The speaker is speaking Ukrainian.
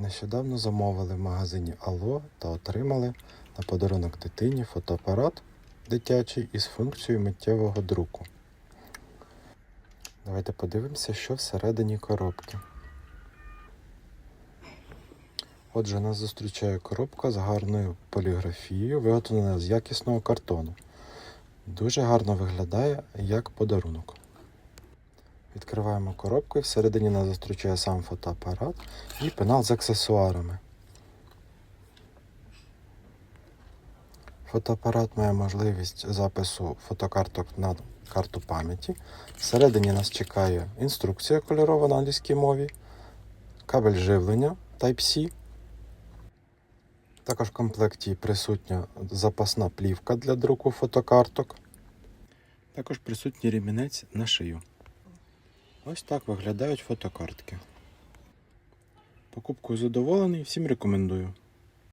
Нещодавно замовили в магазині Алло та отримали на подарунок дитині фотоапарат дитячий із функцією миттєвого друку. Давайте подивимося, що всередині коробки. Отже, нас зустрічає коробка з гарною поліграфією, виготовлена з якісного картону. Дуже гарно виглядає як подарунок. Відкриваємо коробку і всередині нас зустрічає сам фотоапарат і пенал з аксесуарами. Фотоапарат має можливість запису фотокарток на карту пам'яті. Всередині нас чекає інструкція кольорова на англійській мові, кабель живлення Type-C. Також в комплекті присутня запасна плівка для друку фотокарток. Також присутній ремінець на шию. Ось так виглядають фотокартки. Покупкою задоволений, всім рекомендую.